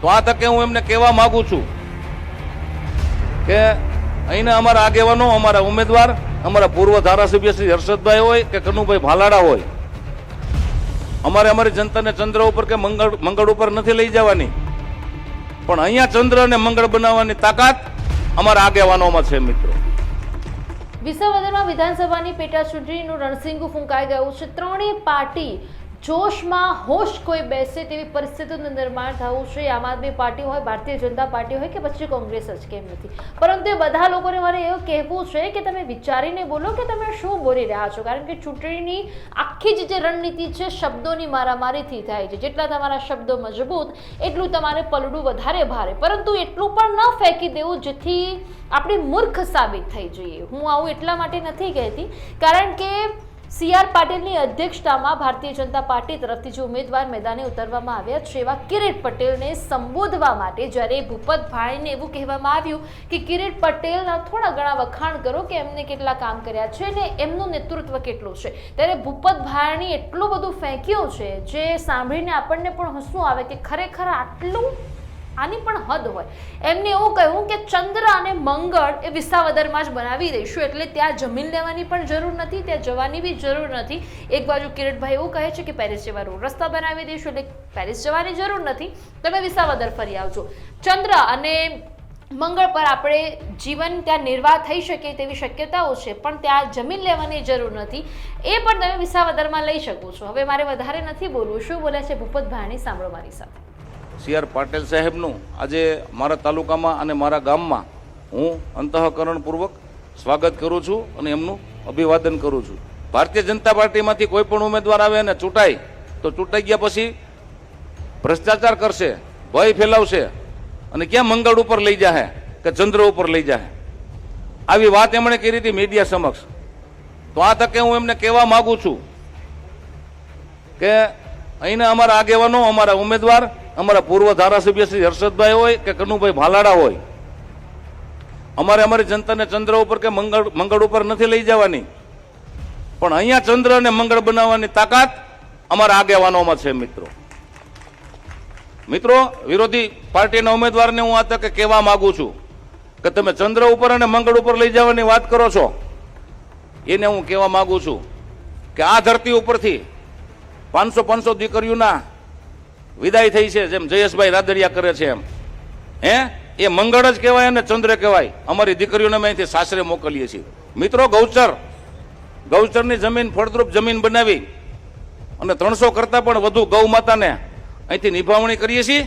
તો આ તકે હું એમને કહેવા માંગુ છું કે અહીંના અમારા આગેવાનો, અમારા ઉમેદવાર, અમારા પૂર્વ ધારાસભ્ય શ્રી હર્ષદભાઈ હોય કે કનુભાઈ ભાલાડા હોય, અમારે અમારી જનતાને ચંદ્ર ઉપર કે મંગળ મંગળ ઉપર નથી લઈ જવાની. પણ અહીંયા ચંદ્ર અને મંગળ બનાવવાની તાકાત અમારા આગેવાનોમાં છે, મિત્રો. વિસાવદરમાં વિધાનસભાની પેટા ચૂંટણીનું રણસિંગુ ફૂંકાઈ ગયું છે. ત્રણેય પાર્ટી જોશમાં હોશ કોઈ બેસે તેવી પરિસ્થિતિનું નિર્માણ થવું છે. આમ આદમી પાર્ટી હોય, ભારતીય જનતા પાર્ટી હોય કે પછી કોંગ્રેસ જ, કેમ નથી? પરંતુ એ બધા લોકોને મારે એવું કહેવું છે કે તમે વિચારીને બોલો કે તમે શું બોલી રહ્યા છો? કારણ કે ચૂંટણીની આખી જ જે રણનીતિ છે, શબ્દોની મારામારીથી થાય છે. જેટલા તમારા શબ્દો મજબૂત, એટલું તમારે પલડું વધારે ભારે. પરંતુ એટલું પણ ન ફેંકી દેવું જેથી આપણે મૂર્ખ સાબિત થઈ જઈએ. હું આવું એટલા માટે નથી કહેતી. કારણ કે સી આર પાટીલની અધ્યક્ષતામાં ભારતીય જનતા પાર્ટી તરફથી જે ઉમેદવાર મેદાને ઉતારવામાં આવ્યા છે એવા કિરીટ પટેલને સંબોધવા માટે જ્યારે ભૂપત ભાઈને એવું કહેવામાં આવ્યું કે કિરીટ પટેલના થોડા ઘણા વખાણ કરો કે એમને કેટલા કામ કર્યા છે અને એમનું નેતૃત્વ કેટલું છે. ત્યારે ભૂપત ભાણી એટલું બધું ફેંક્યું છે જે સાંભળીને આપણને પણ હસવું આવે કે ખરેખર આટલું આની પણ હદ હોય. એમને એવું કહ્યું કે ચંદ્ર અને મંગળ એ વિસાવદરમાં જ બનાવી દઈશું, એટલે ત્યાં જમીન લેવાની પણ જરૂર નથી, ત્યાં જવાની બી જરૂર નથી. એક બાજુ કિરીટભાઈ એવું કહે છે કે પેરિસ જેવા રોડ રસ્તા બનાવી દઈશું, એટલે પેરિસ જવાની જરૂર નથી. તમે વિસાવદર ફરી આવજો. ચંદ્ર અને મંગળ પર આપણે જીવન ત્યાં નિર્વાહ થઈ શકે તેવી શક્યતાઓ છે, પણ ત્યાં જમીન લેવાની જરૂર નથી. એ પણ તમે વિસાવદરમાં લઈ શકો છો. હવે મારે વધારે નથી બોલવું. શું બોલે છે ભૂપત ભાણી સાંભળો મારી સાથે. સી આર પાટેલ સાહેબનું આજે મારા તાલુકામાં અને મારા ગામમાં હું અંતઃકરણપૂર્વક સ્વાગત કરું છું અને એમનું અભિવાદન કરું છું. ભારતીય જનતા પાર્ટીમાંથી કોઈ પણ ઉમેદવાર આવે અને ચૂંટાય, તો ચૂંટાઈ ગયા પછી ભ્રષ્ટાચાર કરશે, ભય ફેલાવશે અને ક્યાં મંગળ ઉપર લઈ જાહે કે ચંદ્ર ઉપર લઈ જાહે? આવી વાત એમણે કરી હતી મીડિયા સમક્ષ. તો આ તકે હું એમને કહેવા માગું છું કે અહીંના અમારા આગેવાનો, અમારા ઉમેદવાર અમારા પૂર્વ ધારાસભ્ય શ્રી હર્ષદભાઈ હોય કે કનુભાઈ ભાલાડા હોય. અમારે અમારી જનતાને ચંદ્ર ઉપર કે મંગળ મંગળ ઉપર નથી લઈ જવાની. પણ અહીંયા ચંદ્ર અને મંગળ બનાવવાની તાકાત અમારા આગેવાનોમાં છે, મિત્રો. મિત્રો, વિરોધી પાર્ટીના ઉમેદવારને હું આ તકે કહેવા માંગુ છું કે તમે ચંદ્ર ઉપર અને મંગળ ઉપર લઈ જવાની વાત કરો છો. એને હું કહેવા માંગુ છું કે આ ધરતી ઉપરથી પાંચસો પાંચસો દીકરીઓના વિદાય થઈ છે, જેમ જયેશભાઈ રાદડિયા કરે છે એમ. હે? એ મંગળ જ કહેવાય અને ચંદ્ર કહેવાય. અમારી દીકરીઓને અમે અહીંથી સાસરે મોકલીએ છીએ. મિત્રો, ગૌચર. ગૌચરની જમીન ફળદ્રુપ જમીન બનાવી અને ત્રણસો કરતાં પણ વધુ ગૌ માતાને અહીંથી નિભાવણી કરીએ છીએ.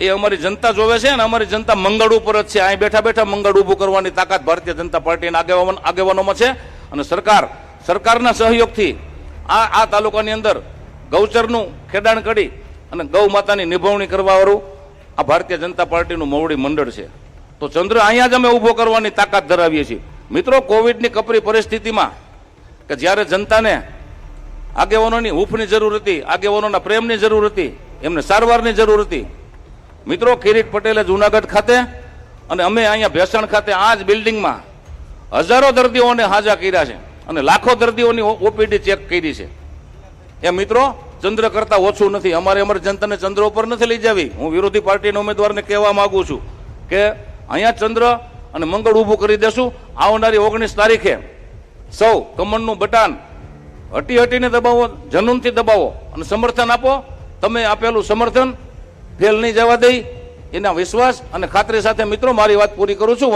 એ અમારી જનતા જોવે છે અને અમારી જનતા મંગળ ઉપર જ છે. અહીં બેઠા બેઠા મંગળ ઊભું કરવાની તાકાત ભારતીય જનતા પાર્ટીના આગેવાન આગેવાનોમાં છે અને સરકાર સરકારના સહયોગથી આ આ તાલુકાની અંદર ગૌચરનું ખેડાણ કરી અને ગૌ માતાની નિભાવણી કરવાવાળું આ ભારતીય જનતા પાર્ટીનું મોવડી મંડળ છે. તો ચંદ્ર અહીંયા જ અમે ઊભો કરવાની તાકાત ધરાવીએ છીએ. મિત્રો, કોવિડની કપરી પરિસ્થિતિમાં કે જ્યારે જનતાને આગેવાનોની હૂંફની જરૂર હતી, આગેવાનોના પ્રેમની જરૂર હતી, એમને સારવારની જરૂર હતી. મિત્રો, કિરીટ પટેલે જુનાગઢ ખાતે અને અમે અહીંયા ભેસણ ખાતે આ જ બિલ્ડિંગમાં હજારો દર્દીઓને હાજા કર્યા છે અને લાખો દર્દીઓની ઓપીડી ચેક કરી છે. એ મિત્રો ચંદ્ર કરતા ઓછું નથી. અમારે અમારે જનતાને ચંદ્ર ઉપર નથી લઈ જવી. હું વિરોધી પાર્ટીના ઉમેદવારને કહેવા માંગુ છું કે અહીંયા ચંદ્ર અને મંગળ ઊભું કરી દેશું. આવનારી ઓગણીસ તારીખે સૌ કમળનું બટાન હટી હટીને દબાવો, જનૂનથી દબાવો અને સમર્થન આપો. તમે આપેલું સમર્થન ફેલ નહીં જવા દઈ. એના વિશ્વાસ અને ખાતરી સાથે મિત્રો મારી વાત પૂરી કરું છું.